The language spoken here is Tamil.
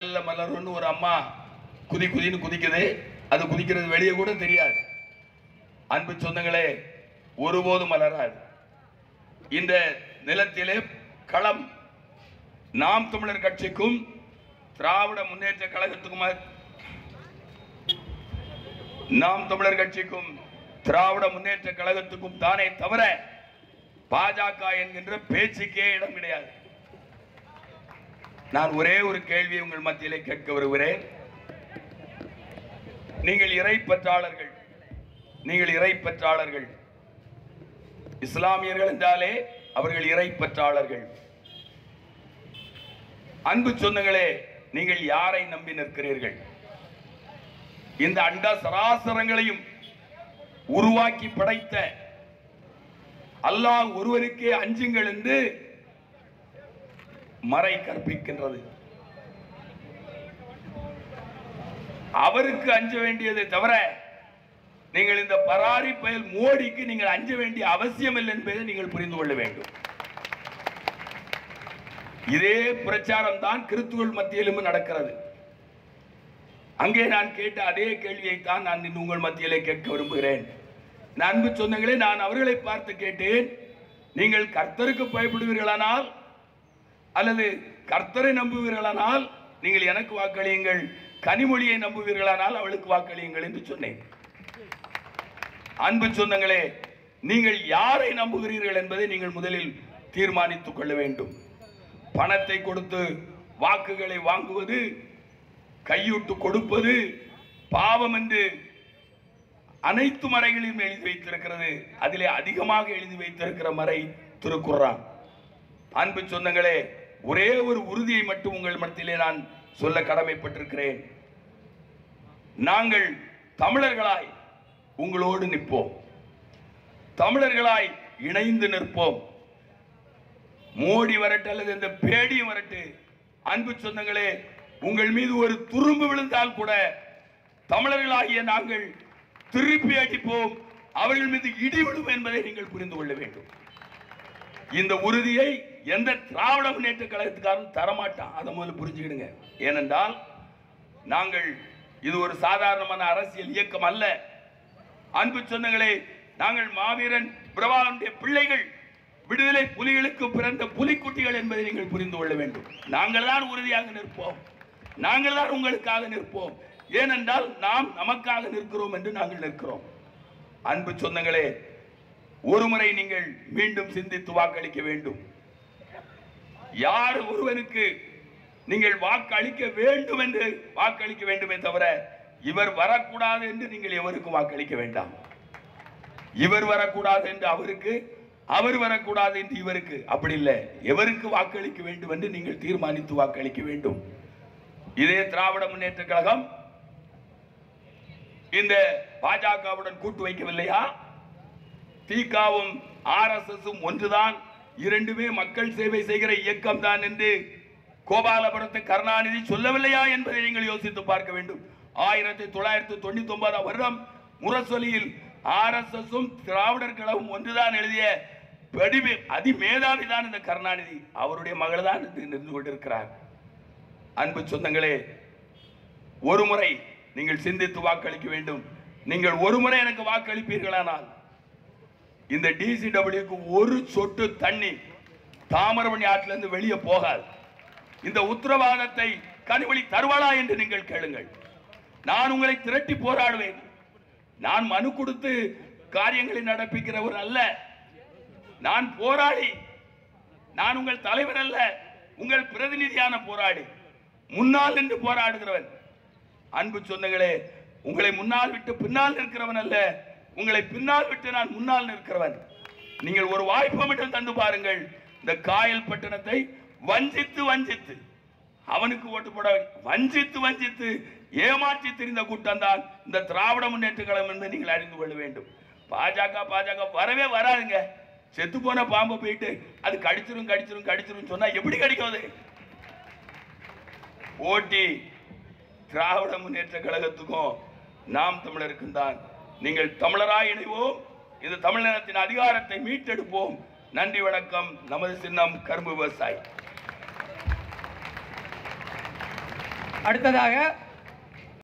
நல்ல மலருன்னு ஒரு அம்மா குதி குதின்னு குதிக்குது. அது குதிக்கிறது வெளியே கூட தெரியாது. அன்பு சொந்தங்களே ஒருபோதும் மலராது. இந்த நிலத்திலே களம் நாம் தமிழர் கட்சிக்கும் திராவிட முன்னேற்ற கழகத்துக்கும் நாம் தமிழர் கட்சிக்கும் திராவிட முன்னேற்ற கழகத்துக்கும் தானே தவிர பாஜக என்கின்ற பேச்சுக்கே இடம் கிடையாது. நான் ஒரே ஒரு கேள்வியை உங்கள் மத்தியிலே கேட்க வருகிறேன் நீங்கள் இறை பற்றாளர்கள் நீங்கள் இறை பற்றாளர்கள். இஸ்லாமியர்கள் என்றாலே அவர்கள் இறை பற்றாளர்கள். அன்பு சொந்தங்களே நீங்கள் யாரை நம்பி நிற்கிறீர்கள்? இந்த அண்ட சராசரங்களையும் உருவாக்கி படைத்த அல்லாஹ் ஒருவருக்கே அஞ்சுங்கள் என்று மறை கற்பிக்கின்றது. அவருக்கு அஞ்ச வேண்டியதை தவிர நீங்கள் இந்த பராரி பயல் மோடிக்கு நீங்கள் அஞ்ச வேண்டிய அவசியம் இல்லை என்பதை நீங்கள் புரிந்து கொள்ள வேண்டும். இதே பிரச்சாரம் தான் கிறிஸ்துவல் மத்தியிலும் நடக்கிறது. அங்கே நான் கேட்ட அதே கேள்வியை தான் நான் இன்று உங்கள் மத்தியிலே கேட்க விரும்புகிறேன். அன்பு சொந்தங்களே நான் அவர்களை பார்த்து கேட்டேன். நீங்கள் கர்த்தருக்கு பயப்படுவீர்களானால் அல்லது கர்த்தரை நம்புவீர்களானால் நீங்கள் எனக்கு வாக்களியுங்கள் கனிமொழியை நம்புவீர்களானால் அவளுக்கு வாக்களியுங்கள் என்று சொன்னேன். அன்பு சொந்தங்களே நீங்கள் யாரை நம்புகிறீர்கள் என்பதை நீங்கள் முதலில் தீர்மானித்துக் கொள்ள வேண்டும். பணத்தை கொடுத்து வாக்குகளை வாங்குவது கையூட்டு கொடுப்பது பாவம் என்று அனைத்து மறைகளையும் எழுதி வைத்திருக்கிறது. அதிலே அதிகமாக எழுதி வைத்திருக்கிற மறை திருக்குறான் அன்பு சொந்தங்களே ஒரே ஒரு உறுதியை மட்டும் உங்கள் மத்தியிலே நான் சொல்ல கடமைப்பட்டிருக்கிறேன். நாங்கள் தமிழர்களாய் உங்களோடு நிற்போம். தமிழர்களாய் இணைந்து நிற்போம். மோடி வரட்டு அல்லது இந்த பேடியும் வரட்டு அன்பு சொந்தங்களே உங்கள் மீது ஒரு துரும்பு விழுந்தால் கூட தமிழர்களாகிய நாங்கள் திருப்பி அடிப்போம். அவர்கள் மீது இடிவிடும் என்பதை நீங்கள் புரிந்து கொள்ள வேண்டும். இந்த உறுதியை எந்த திராவிட முன்னேற்ற கழகத்துக்காரன் தரமாட்டான். அதை முதல்ல புரிஞ்சுக்கிடுங்க. ஏனென்றால் நாங்கள் இது ஒரு சாதாரணமான அரசியல் இயக்கம் அல்ல. அன்பு சொந்தங்களே நாங்கள் மாவீரன் பிரபாகரனுடைய பிள்ளைகள் விடுதலை புலிகளுக்கு பிறந்த புலிக்குட்டிகள் என்பதை நீங்கள் புரிந்து கொள்ள வேண்டும். நாங்கள் தான் உறுதியாக நிற்போம். நாங்கள் தான் உங்களுக்காக நிற்போம். ஏனென்றால் நாம் நமக்காக நிற்கிறோம் என்று நாங்கள் நிற்கிறோம். அன்பு சொந்தங்களே ஒருமுறை நீங்கள் மீண்டும் சிந்தித்து வாக்களிக்க வேண்டும். யார் ஒருவனுக்கு நீங்கள் வாக்களிக்க வேண்டும் என்று வாக்களிக்க வேண்டுமே தவிர இவர் வரக்கூடாது என்று நீங்கள் எவருக்கும் வாக்களிக்க வேண்டாம். இவர் வரக்கூடாது என்று அவருக்கு அவர் வரக்கூடாது என்று இவருக்கு அப்படி இல்லை. எவருக்கு வாக்களிக்க வேண்டும் என்று நீங்கள் தீர்மானித்து வாக்களிக்க வேண்டும். இதே திராவிட முன்னேற்ற கழகம் இந்த பாஜகவுடன் கூட்டு வைக்கவில்லையா? திகாவும் ஆர்எஸ்எஸும் ஒன்றுதான். இரண்டுமே மக்கள் சேவை செய்கிற இயக்கம் தான் என்று கோபாலபுரத்து கருணாநிதி சொல்லவில்லையா என்பதை நீங்கள் யோசித்து பார்க்க வேண்டும். ஆயிரத்தி தொள்ளாயிரத்தி தொண்ணூத்தி ஒன்பதாம் வருடம் முரசொலியில் ஆர்எஸ்எஸும் திராவிடர் கழகம் ஒன்றுதான் எழுதிய படிமை அதிமேதாவி தான் இந்த கருணாநிதி. அவருடைய மகள் தான் நின்று கொண்டிருக்கிறார். அன்பு சொந்தங்களே ஒரு முறை நீங்கள் சிந்தித்து வாக்களிக்க வேண்டும். நீங்கள் ஒரு முறை எனக்கு வாக்களிப்பீர்களானால் இந்த டிசிடபிள்யூக்கு ஒரு சொட்டு தண்ணி தாமிரபரணி ஆற்றிலிருந்து வெளியே போகாது. இந்த உத்தரவாதத்தை கனிமொழி தருவாளா என்று நீங்கள் கேளுங்கள். நான் உங்களை திரட்டி போராடுவேன். நான் மனு கொடுத்து காரியங்களை நடப்பிக்கிறவர் அல்ல. நான் போராடி நான் உங்கள் தலைவர் அல்ல. உங்கள் பிரதிநிதியான போராடி முன்னால் நின்று போராடுகிறவன். அன்பு சொந்தங்களே உங்களை முன்னால் விட்டு பின்னால் நிற்கிறவன் அல்ல. உங்களை பின்னால் விட்டு நான் முன்னால் நிற்கிறவன். நீங்கள் ஒரு வாய்ப்பை மட்டும் தந்து பாருங்கள். இந்த காயல் பட்டணத்தை வஞ்சித்து வஞ்சித்து. அவனுக்கு ஓட்டு போட வஞ்சித்து வஞ்சித்து ஏமாற்றி தெரிந்த கூட்டம் தான் இந்த திராவிட முன்னேற்ற கழகம் என்று நீங்கள் அறிந்து கொள்ள வேண்டும். பாஜக பாஜக வரவே வராதுங்க. செத்து போன பாம்பை போயிட்டு அது கடிச்சிரும் கடிச்சிரும் கடிச்சிரும் சொன்னா எப்படி கடிக்காது போட்டி திராவிட முன்னேற்ற கழகத்துக்கும் நாம் தமிழருக்கும் தான். நீங்கள் தமிழராய் இணைவோம். இந்த தமிழினத்தின் அதிகாரத்தை மீட்டெடுப்போம். நன்றி வணக்கம். நமது சின்னம் கரும்பு விவசாயி. அடுத்ததாக